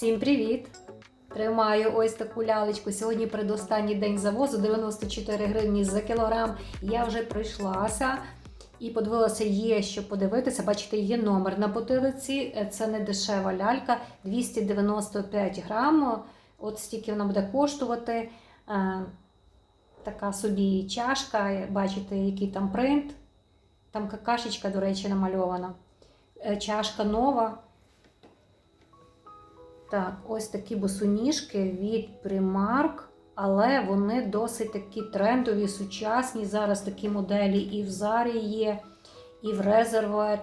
Всім привіт! Тримаю ось таку лялечку. Сьогодні передостанній день завозу 94 гривні за кілограм. Я вже прийшлася і подивилася, є що подивитися. Бачите, є номер на потилиці. Це не дешева лялька, 295 грам. От стільки вона буде коштувати. Е, Така собі чашка. Бачите, який там принт. Там какашечка, до речі, намальована. Е, Чашка нова. Так, ось такі босоніжки від Primark, але вони досить такі трендові, сучасні. Зараз такі моделі і в Зарі є, і в Резервет.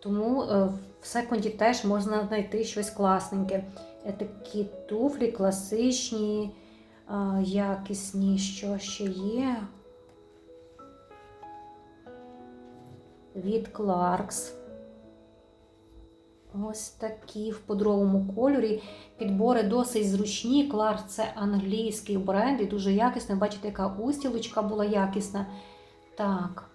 Тому е, в секонді теж можна знайти щось класненьке. Е, Такі туфлі класичні, е, якісні, що ще є. Від Clarks. Ось такі в подровому кольорі. Підбори досить зручні. Клар це англійський бренд і дуже якісний. Бачите, яка устілочка була якісна. Так.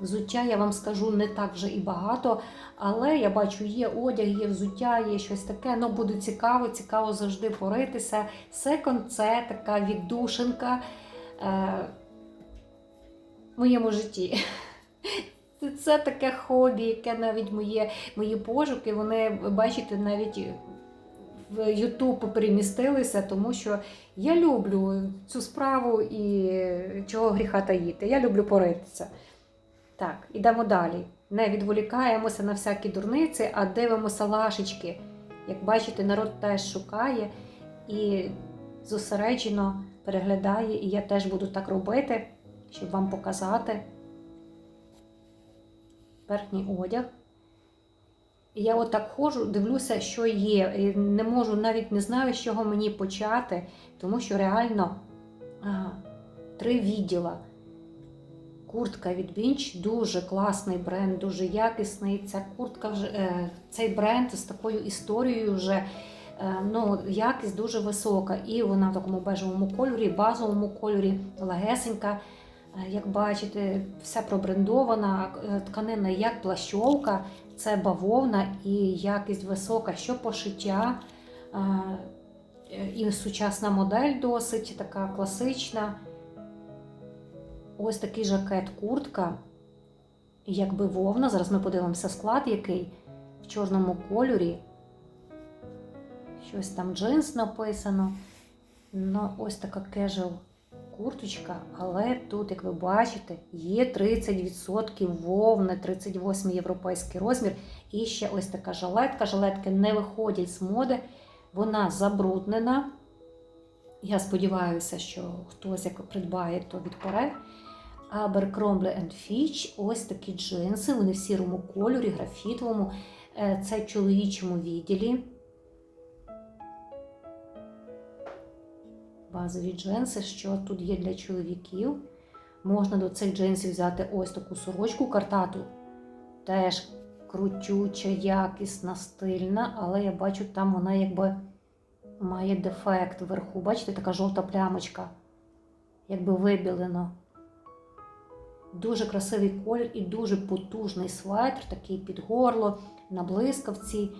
Взуття, я вам скажу, не так вже і багато, але я бачу, є одяг, є взуття, є щось таке. Ну, буде цікаво, цікаво завжди поритися. Секонд це така віддушинка е, в моєму житті. Це, таке хобі, яке навіть моє, мої пошуки, вони, бачите, навіть в Ютуб перемістилися, тому що я люблю цю справу і чого гріха таїти. Я люблю поритися. Так, ідемо далі. Не відволікаємося на всякі дурниці, а дивимося лашечки. Як бачите, народ теж шукає і зосереджено переглядає, і я теж буду так робити, щоб вам показати верхній одяг. І я отак ходжу, дивлюся, що є. І не можу, навіть не знаю, з чого мені почати, тому що реально а, три відділа. Куртка від Бінч дуже класний бренд, дуже якісний. Ця куртка е, цей бренд з такою історією вже е, ну, якість дуже висока. І вона в такому бежевому кольорі, базовому кольорі, легесенька. Е, Як бачите, все пробрендована, е, тканина як плащовка, це бавовна і якість висока, що пошиття. е, І сучасна модель досить така класична. Ось такий жакет, куртка, якби вовна. Зараз ми подивимося склад, який в чорному кольорі. Щось там джинс написано. Ну, ось така кежуал курточка, але тут, як ви бачите, є 30% вовни, 38 європейський розмір. І ще ось така жалетка. Жалетки не виходять з моди, вона забруднена. Я сподіваюся, що хтось як придбає, то відпере. Abercrombie Fitch, ось такі джинси, вони в сірому кольорі, графітовому. Е, Це чоловічому відділі. Базові джинси, що тут є для чоловіків. Можна до цих джинсів взяти ось таку сорочку картату. Теж крутюча, якісна, стильна, але я бачу, там вона якби має дефект вверху. Бачите, така жовта плямочка, якби вибілено. Дуже красивий колір і дуже потужний светр, такий під горло, на блискавці.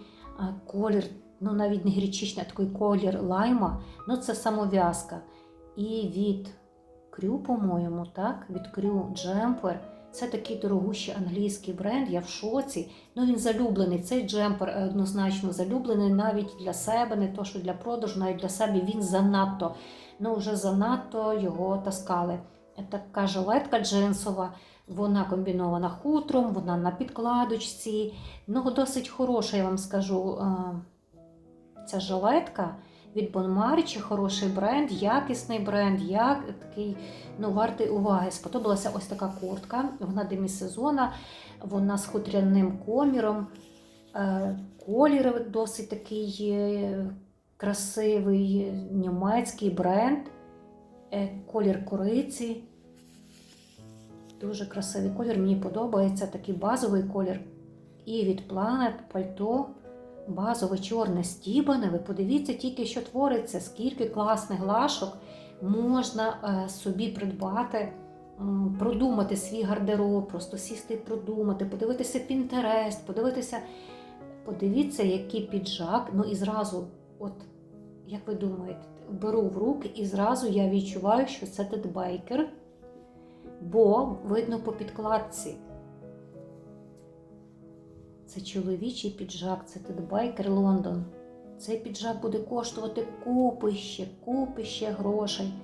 Колір, ну навіть не гречичний, а такий колір лайма. Ну це самов'язка. І від Крю, по-моєму, так, від Крю Джемпер. Це такий дорогущий англійський бренд, я в шоці. Ну він залюблений. Цей джемпер однозначно залюблений навіть для себе, не то що для продажу, навіть для себе він занадто. Ну вже занадто його таскали. Така жилетка джинсова, вона комбінована хутром, вона на підкладочці. Ну, досить хороша, я вам скажу, е, ця жилетка від Бонмарчі, хороший бренд, якісний бренд, як такий ну, вартий уваги. Сподобалася ось така куртка. Вона демісезона, вона з хутряним коміром. Е, Колір досить такий е, красивий, німецький бренд. Е, Колір кориці. Дуже красивий колір, мені подобається такий базовий колір. І від Planet пальто базове чорне стібане. Ви подивіться тільки, що твориться, скільки класних глашок можна е, собі придбати, продумати свій гардероб, просто сісти і продумати, подивитися Pinterest, подивитися Подивіться, який піджак. Ну і зразу, от, як ви думаєте, беру в руки і зразу я відчуваю, що це тедбайкер, бо видно по підкладці. Це чоловічий піджак, це тедбайкер Лондон. Цей піджак буде коштувати купище, купище грошей.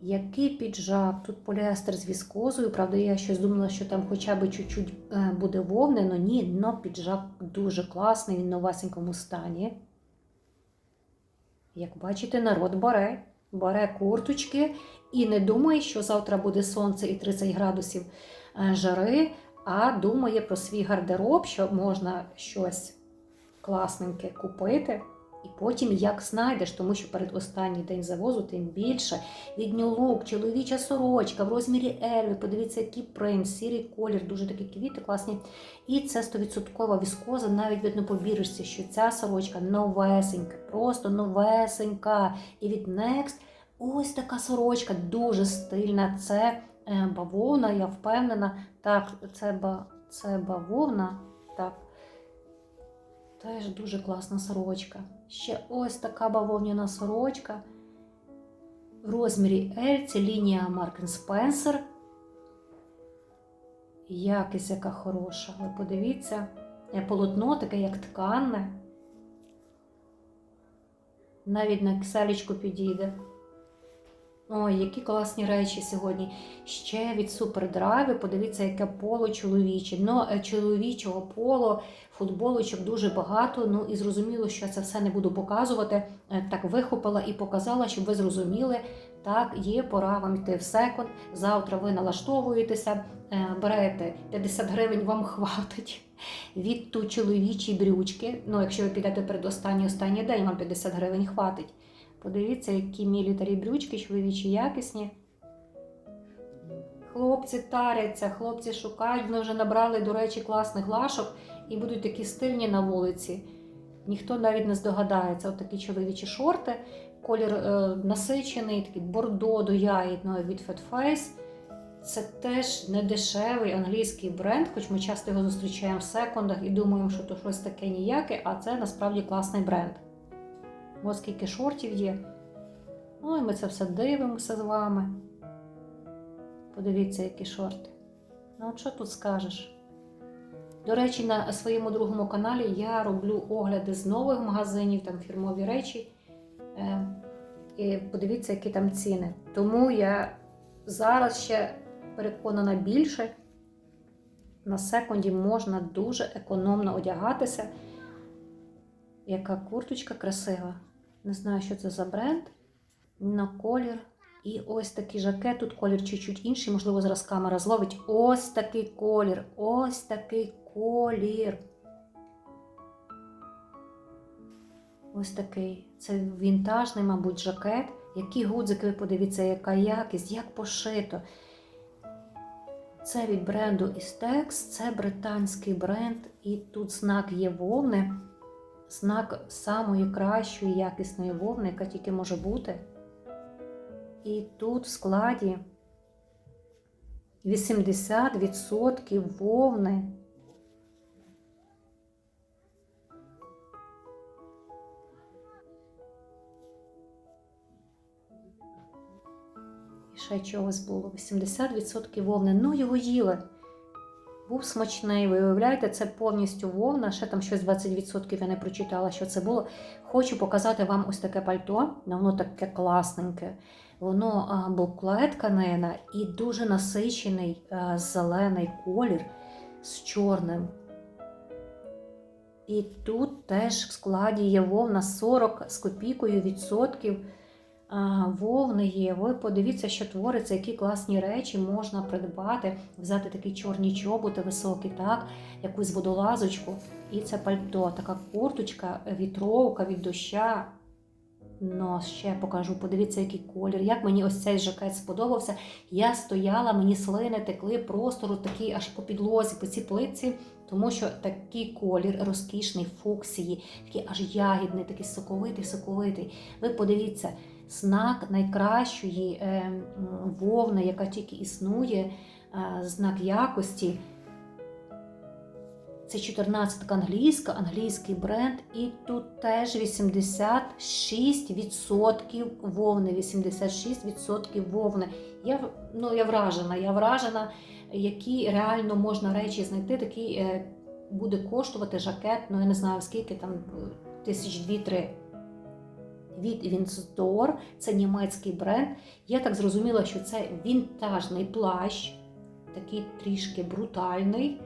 Який піджак? Тут поліестер з віскозою. Правда, я щось думала, що там хоча б чуть-чуть е, буде вовнено. Ні, но піджак дуже класний, він в новесенькому стані. Як бачите, народ бере, бере курточки і не думає, що завтра буде сонце і 30 градусів е, жари, а думає про свій гардероб, що можна щось класненьке купити. І потім як знайдеш, тому що перед останній день завозу тим більше. Від New чоловіча сорочка в розмірі L. Ви подивіться, який принт, сірий колір, дуже такі квіти класні. І це 100% віскоза, навіть видно по бірочці, що ця сорочка новесенька, просто новесенька. І від Next ось така сорочка, дуже стильна. Це бавовна, я впевнена. Так, це, ба, це бавовна. Так. Теж дуже класна сорочка. Ще ось така бавовняна сорочка. В розмірі L це лінія Mark Spencer. Якість яка хороша. Ви подивіться, Е, полотно таке, як тканне. Навіть на киселечку підійде. Ой, які класні речі сьогодні. Ще від супердрайви. Подивіться, яке поло чоловіче. Ну, е, чоловічого поло, футболочок дуже багато. Ну і зрозуміло, що я це все не буду показувати. Е, Так вихопила і показала, щоб ви зрозуміли. Так, є пора вам йти в секонд. Завтра ви налаштовуєтеся, е, берете 50 гривень, вам хватить від ту чоловічі брючки. Ну, якщо ви підете перед останній останній день, вам 50 гривень хватить. Подивіться, які мілітарі брючки, чоловічі якісні. Хлопці таряться, хлопці шукають. Вони вже набрали, до речі, класних лашок і будуть такі стильні на вулиці. Ніхто навіть не здогадається. От такі чоловічі шорти, колір е, насичений, такий бордо до ягідного від Fat Face. Це теж не дешевий англійський бренд, хоч ми часто його зустрічаємо в секондах і думаємо, що то щось таке ніяке, а це насправді класний бренд. Ось скільки шортів є. Ну і ми це все дивимося з вами. Подивіться, які шорти. Ну, що тут скажеш? До речі, на своєму другому каналі я роблю огляди з нових магазинів, там фірмові речі. Е, І подивіться, які там ціни. Тому я зараз ще переконана більше. На секунді можна дуже економно одягатися. Яка курточка красива. Не знаю, що це за бренд. На колір. І ось такий жакет. Тут колір чуть-чуть інший, можливо, зараз камера зловить. Ось такий колір. Ось такий колір. Ось такий. Це вінтажний, мабуть, жакет. Які гудзики, ви подивіться, яка якість, як пошито. Це від бренду Istex, це британський бренд, і тут знак є вовни, знак самої кращої якісної вовни, яка тільки може бути. І тут в складі 80% вовни. І ще чогось було. 80% вовни. Ну, його їли. Був смачний, ви уявляєте, це повністю вовна, ще там щось 20% я не прочитала, що це було. Хочу показати вам ось таке пальто, воно таке класненьке. Воно буклет тканина і дуже насичений зелений колір з чорним. І тут теж в складі є вовна 40 з копійкою відсотків. Вовни є. Ви подивіться, що твориться, які класні речі можна придбати, взяти такі чорні чоботи високі, так, якусь водолазочку. І це пальто, така курточка, вітровка від доща. Ну, ще покажу, подивіться, який колір. Як мені ось цей жакет сподобався. Я стояла, мені слини текли простору такий аж по підлозі, по цій плитці, тому що такий колір розкішний, фуксії, такий аж ягідний, такий соковитий, соковитий. Ви подивіться, знак найкращої е, вовни, яка тільки існує, е, знак якості. Це 14 англійська, англійський бренд, і тут теж 86% вовни. 86% вовни. Я, ну, я вражена, я вражена, які реально можна речі знайти. Такий е, буде коштувати жакет, ну я не знаю скільки там, тисяч дві-три. Від Вінстор, це німецький бренд. Я так зрозуміла, що це вінтажний плащ, такий трішки брутальний.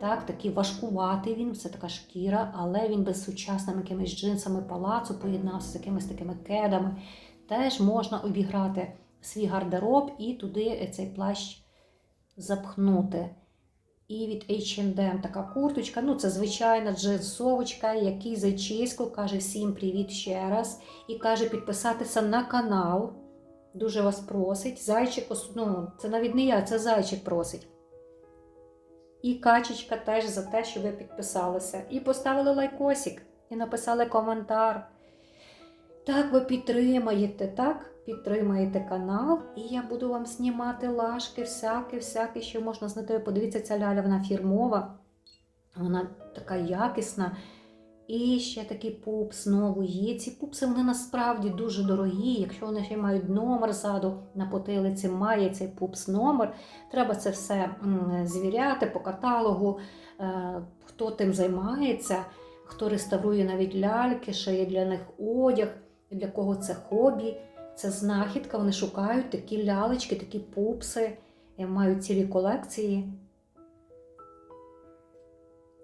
Так, такий важкуватий він, це така шкіра, але він без сучасними якимись джинсами палацу поєднався з якимись такими кедами. Теж можна обіграти свій гардероб і туди цей плащ запхнути. І від H&M така курточка, ну це звичайна джинсовочка, який зайчисько каже всім привіт ще раз. І каже підписатися на канал. Дуже вас просить. Зайчик, ну це навіть не я, це зайчик просить. І качечка теж за те, що ви підписалися. І поставили лайкосик, і написали коментар. Так, ви підтримаєте, так? Підтримаєте канал, і я буду вам знімати лашки, всяке-всяке, що можна знайти. Подивіться, ця ляля, вона фірмова, вона така якісна. І ще такий пуп знову є. Ці пупси вони насправді дуже дорогі. Якщо вони ще мають номер ззаду на потилиці, має цей пупс номер. Треба це все звіряти по каталогу, е, хто тим займається, хто реставрує навіть ляльки, шиє для них одяг, для кого це хобі. Це знахідка, вони шукають такі лялечки, такі пупси, мають цілі колекції.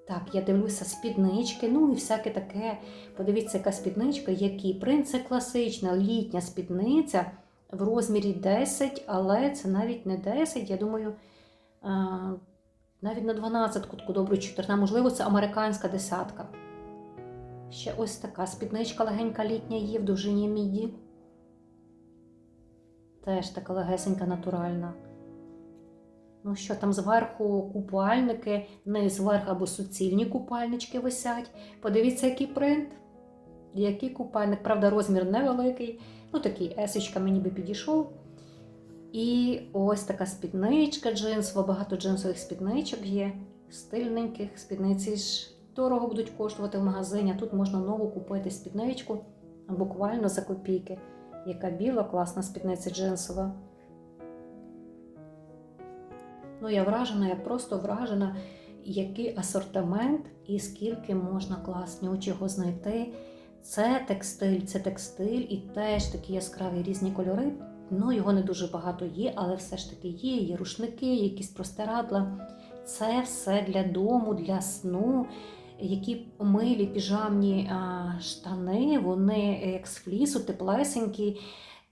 Так, я дивлюся спіднички, ну і всяке таке. Подивіться, яка спідничка, який принт це класична літня спідниця в розмірі 10, але це навіть не 10, я думаю, навіть на 12 кутку добру 14, можливо, це американська десятка. Ще ось така спідничка легенька літня є в довжині міді. Теж така легесенька натуральна. Ну що там зверху купальники, не зверху або суцільні купальнички висять. Подивіться, який принт, який купальник, правда, розмір невеликий. Ну, такий есочка мені би підійшов. І ось така спідничка джинсова, багато джинсових спідничок є, стильненьких спідниці ж дорого будуть коштувати в магазині. а Тут можна нову купити спідничку буквально за копійки. Яка біла, класна спідниця джинсова. Ну, я вражена, я просто вражена, який асортимент і скільки можна класнього чого знайти. Це текстиль, це текстиль і теж такі яскраві різні кольори. Ну, його не дуже багато є, але все ж таки є. Є рушники, якісь простирадла. Це все для дому, для сну. Які милі піжамні штани, вони як з флісу, теплесенькі.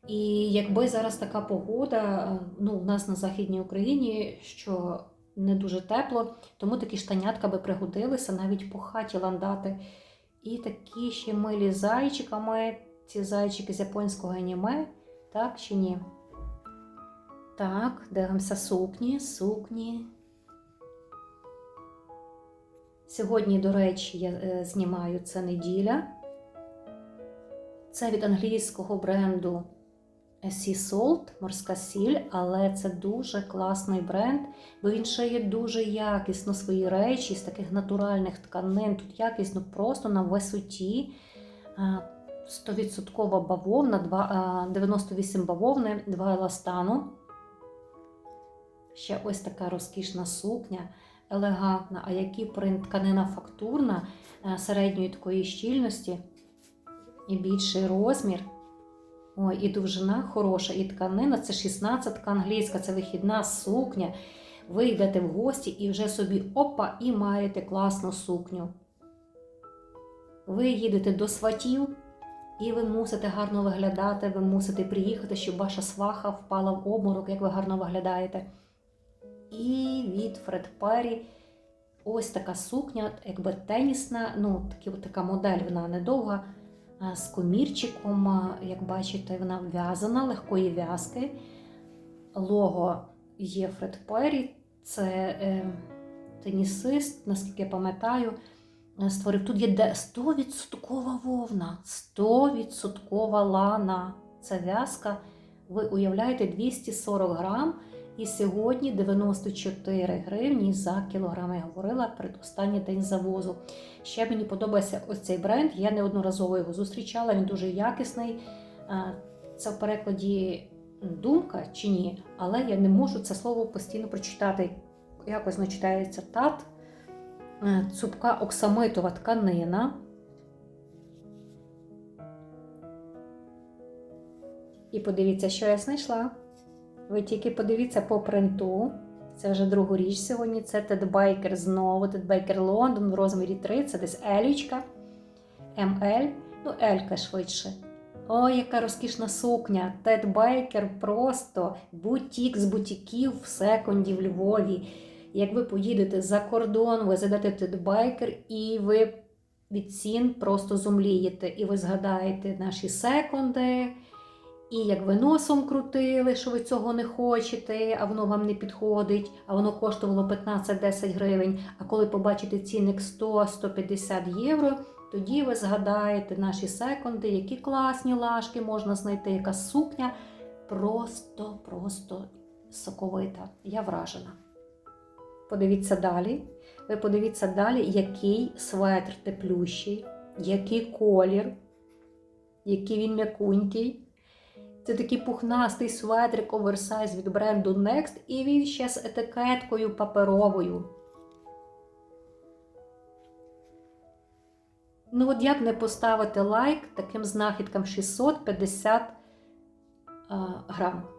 І якби зараз така погода, ну, у нас на Західній Україні, що не дуже тепло, тому такі штанятка би пригодилися навіть по хаті ландати. І такі ще милі зайчиками, ці зайчики з японського аніме, так чи ні? Так, дивимося сукні, сукні. Сьогодні, до речі, я е, знімаю це неділя. Це від англійського бренду Sea Salt, морська сіль, але це дуже класний бренд, бо він шиє дуже якісно свої речі з таких натуральних тканин. Тут якісно просто на висоті. 100% бавовна, 98 бавовни, 2 еластану. Ще ось така розкішна сукня, елегантна, а принт тканина фактурна середньої такої щільності і більший розмір. Ой, і довжина хороша, і тканина це 16 англійська, це вихідна сукня. Ви йдете в гості і вже собі опа, і маєте класну сукню. Ви їдете до сватів, і ви мусите гарно виглядати, ви мусите приїхати, щоб ваша сваха впала в обморок, як ви гарно виглядаєте. І від Фред Перрі ось така сукня, якби тенісна, ну, така модель, вона недовга з комірчиком, як бачите, вона в'язана, легкої в'язки. Лого є Фред Перрі, це е, тенісист, наскільки я пам'ятаю, створив. Тут є 100% вовна, 100% лана. Це в'язка. Ви уявляєте, 240 грам І сьогодні 94 гривні за кілограм. Я говорила перед останній день завозу. Ще мені подобається ось цей бренд. Я неодноразово його зустрічала. Він дуже якісний. Це в перекладі думка чи ні, але я не можу це слово постійно прочитати. Якось не читається тат, Е, цупка оксамитова тканина. І подивіться, що я знайшла. Ви тільки подивіться по принту. Це вже другу річ сьогодні. Це Baker знову. Baker London в розмірі 3. Це десь елічка. МЛ. Ну, Елька швидше. Ой, яка розкішна сукня. Тед Байкер просто бутік з бутіків в секонді в Львові. Як ви поїдете за кордон, ви зайдете Тед Байкер і ви від цін просто зумлієте. І ви згадаєте наші секонди. І як ви носом крутили, що ви цього не хочете, а воно вам не підходить, а воно коштувало 15-10 гривень. А коли побачите цінник 100-150 євро, тоді ви згадаєте наші секунди, які класні лашки можна знайти, яка сукня просто, просто соковита. Я вражена. Подивіться далі. Ви подивіться далі, який светр теплющий, який колір, який він м'якунький. Це такий пухнастий светрик оверсайз від бренду Next, і він ще з етикеткою паперовою. Ну, от як не поставити лайк таким знахідкам 650 а, грам.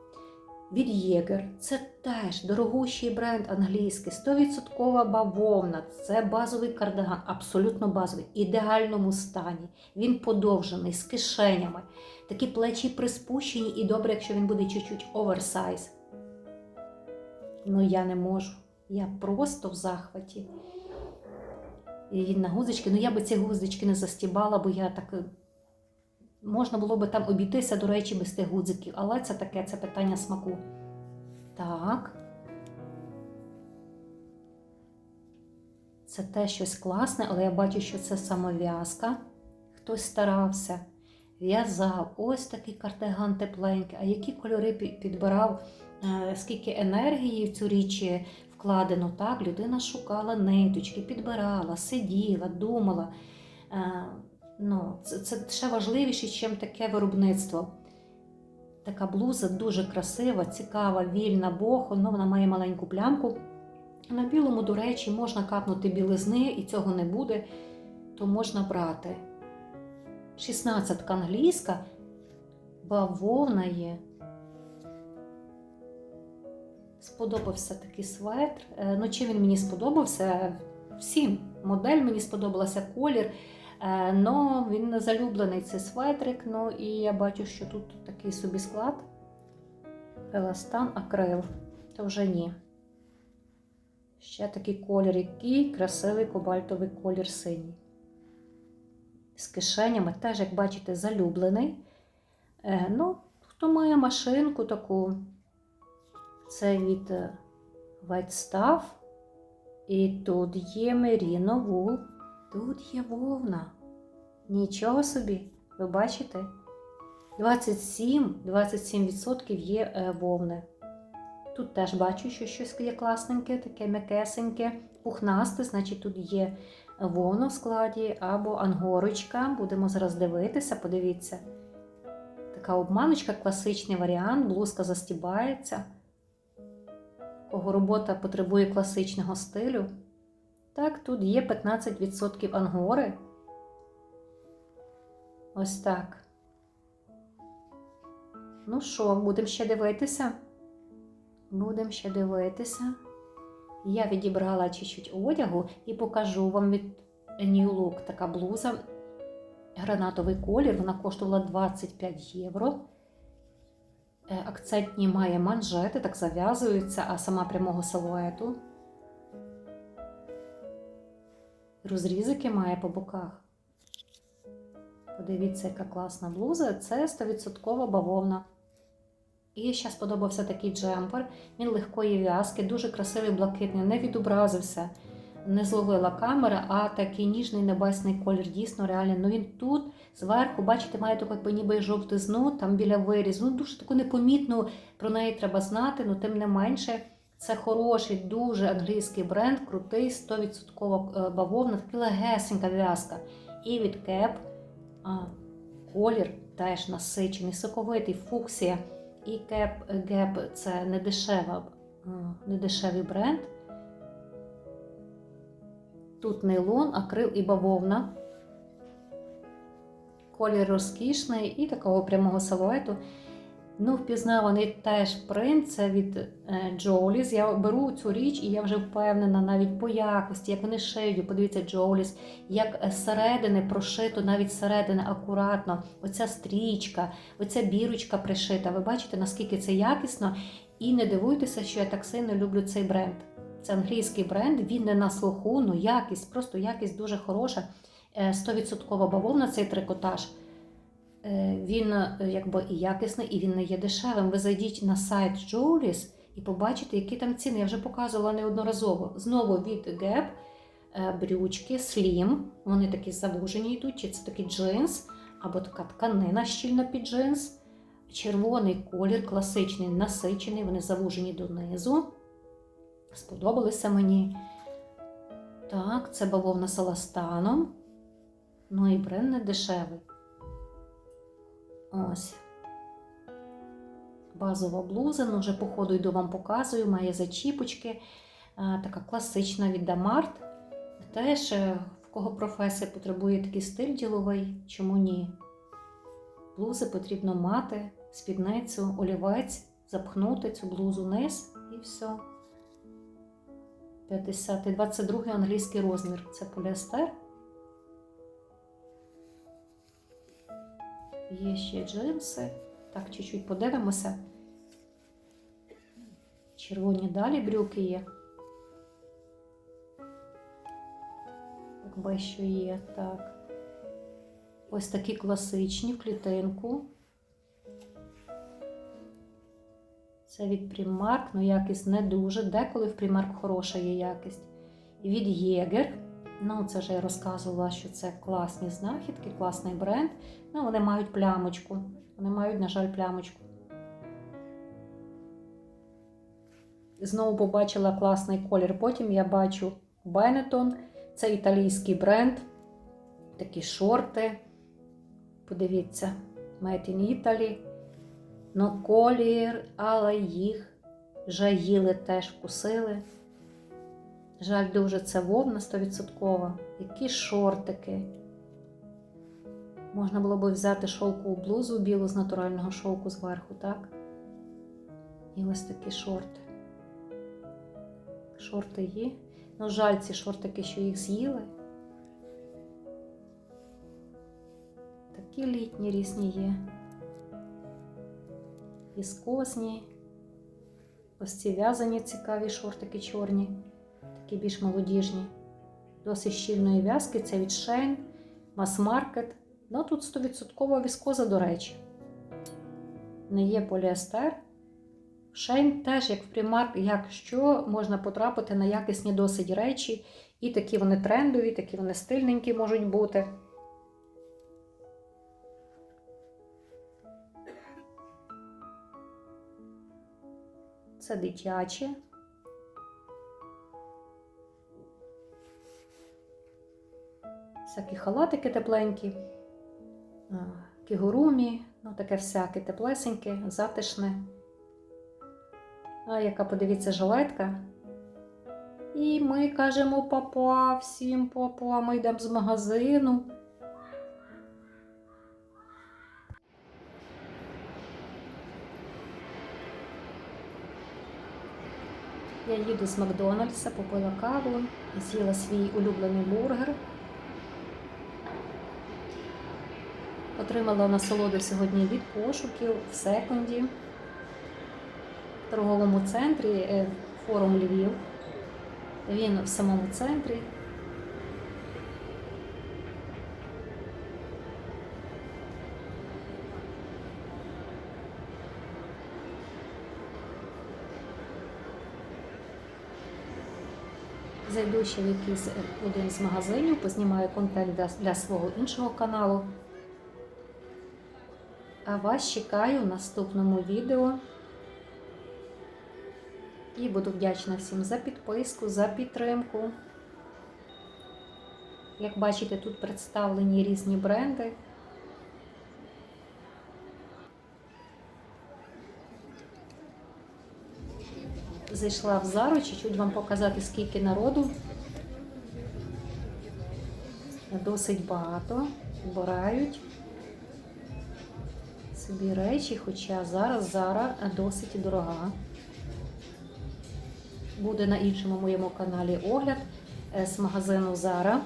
Від Єгер. Це теж дорогущий бренд англійський, 100% бавовна. Це базовий кардиган, абсолютно базовий, в ідеальному стані. Він подовжений, з кишенями. Такі плечі приспущені, і добре, якщо він буде чуть-чуть оверсайз. Ну, я не можу. Я просто в захваті. І на гузочки. Ну, я би ці гузочки не застібала, бо я так. Е, Можна було би там обійтися, до речі, без тих гудзиків, але це таке це питання смаку. Так. Це те щось класне, але я бачу, що це самов'язка. Хтось старався, в'язав. Ось такий кардиган тепленький. А які кольори підбирав, е, скільки енергії в цю річ вкладено. Так, людина шукала ниточки, підбирала, сиділа, думала. Ну, це, це ще важливіше, ніж таке виробництво. Така блуза дуже красива, цікава, вільна бохо, ну вона має маленьку плямку. На білому, до речі, можна капнути білизни, і цього не буде, то можна брати. 16 англійська, бавовна є. Сподобався такий светр. Е, Ну, чим він мені сподобався? Всім. Модель мені сподобалася, колір. Е, Но він залюблений цей светрик. Ну і я бачу, що тут такий собі склад. Еластан акрил. То вже ні. Ще такий колір, який красивий кобальтовий колір синій. З кишенями теж, як бачите, залюблений. Е, Ну, хто має машинку таку, це від е, White Stuff. І тут є Merino Wool. Тут є вовна. Нічого собі, ви бачите? 27, 27% є е, вовни. Тут теж бачу, що щось є класненьке, таке м'якесеньке, пухнасте, значить тут є вовна в складі або ангорочка. Будемо зараз дивитися, подивіться. Така обманочка, класичний варіант, блузка застібається. Кого робота потребує класичного стилю. Так, тут є 15% ангори. Ось так. Ну що, будемо ще дивитися? Будемо ще дивитися. Я відібрала чуть-чуть одягу і покажу вам від New Look така блуза. Гранатовий колір, вона коштувала 25 євро. Е, Акцентні має манжети, так зав'язуються, а сама прямого силуету. Розрізики має по боках. Подивіться, яка класна блуза. Це 100% бавовна. І ще сподобався такий джемпер. Він легкої в'язки, дуже красивий блакитний, не відобразився не зловила камера, а такий ніжний небесний колір. Дійсно, реально. Ну він тут зверху, бачите, має таку ніби жовтизну, там біля вирізу. Ну, дуже таку непомітну, про неї треба знати, ну тим не менше. Це хороший, дуже англійський бренд, крутий, 100% бавовна, така легесенька в'язка. І від Кеп колір теж насичений, соковитий, фуксія. І Кеп Геп це не дешева, дешевий бренд. Тут нейлон, акрил і бавовна. Колір розкішний і такого прямого силуету. Ну, впізнаваний теж принт, від Джоліс. Я беру цю річ, і я вже впевнена навіть по якості, як вони шиють. Подивіться, Джоліс, як зсередини прошито, навіть зсередини акуратно. Оця стрічка, оця бірочка пришита. Ви бачите, наскільки це якісно. І не дивуйтеся, що я так сильно люблю цей бренд. Це англійський бренд, він не на слуху, ну якість, просто якість дуже хороша. 100% бавовна цей трикотаж. Він якби і якісний, і він не є дешевим. Ви зайдіть на сайт Jowlis і побачите, які там ціни. Я вже показувала неодноразово. Знову від Gap брючки, Slim. Вони такі завужені йдуть, чи це такий джинс, або така тканина щільна під джинс. Червоний колір, класичний, насичений, вони завужені донизу. Сподобалися мені. Так, це бавовна з еластаном. Ну і бренд не дешевий. Ось. Базова блуза, ну вже по ходу йду вам показую, має зачіпочки. Така класична від Дамарт. Теж, е, в кого професія потребує такий стиль діловий, чому ні? Блузи потрібно мати, спідницю, олівець, запхнути цю блузу вниз і все. 50 22 англійський розмір. Це поліестер. Є ще джинси. Так, чуть-чуть подивимося. Червоні далі брюки є. Якби що є, так. Ось такі класичні в клітинку. Це від Primark, ну якість не дуже. Деколи в Primark хороша є якість. І від Єгер. Ну, це вже я розказувала, що це класні знахідки, класний бренд. Ну, вони мають плямочку. Вони мають, на жаль, плямочку. Знову побачила класний колір. Потім я бачу Benetton. Це італійський бренд. Такі шорти. Подивіться, Made in Italy. Ну, колір, але їх вже їли теж вкусили. Жаль, дуже це вовна 100%. Які шортики. Можна було б взяти шовкову блузу білу з натурального шовку зверху, так? І ось такі шорти. Шорти є. Ну, жаль, ці шортики, що їх з'їли. Такі літні різні є. Віскозні. Ось ці в'язані цікаві шортики чорні, такі більш молодіжні. Досить щільної в'язки, це від Shein, Mass Market. Ну, тут 100% віскоза, до речі. Не є поліестер. Шейн теж, як в Primark, якщо можна потрапити на якісні досить речі. І такі вони трендові, такі вони стильненькі можуть бути. Це дитячі. Всякі халатики тепленькі, кігурумі, ну таке всяке теплесеньке, затишне. А яка, подивіться, жилетка. І ми кажемо папа, всім папа, ми йдемо з магазину. Я їду з Макдональдса, попила каву, з'їла свій улюблений бургер. Отримала насолоду сьогодні від пошуків в секунді в торговому центрі е, форум Львів. Він в самому центрі. Зайду ще в якийсь е, один з магазинів, познімаю контент для, для свого іншого каналу. А вас чекаю в наступному відео. І буду вдячна всім за підписку, за підтримку. Як бачите, тут представлені різні бренди. Зайшла в Зару, чуть-чуть вам показати, скільки народу. Досить багато. Вбирають собі речі, хоча зараз Зара досить дорога. Буде на іншому моєму каналі огляд е, з магазину Зара.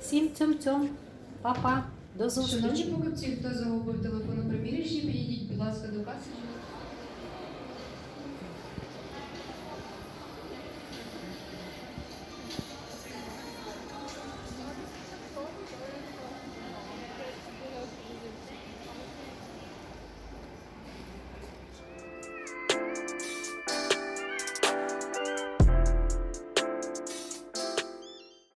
Всім цьом-цьом. Па-па. До Шановні покупці, хто загубив телефон у приміщенні, підійдіть, будь ласка, до каси.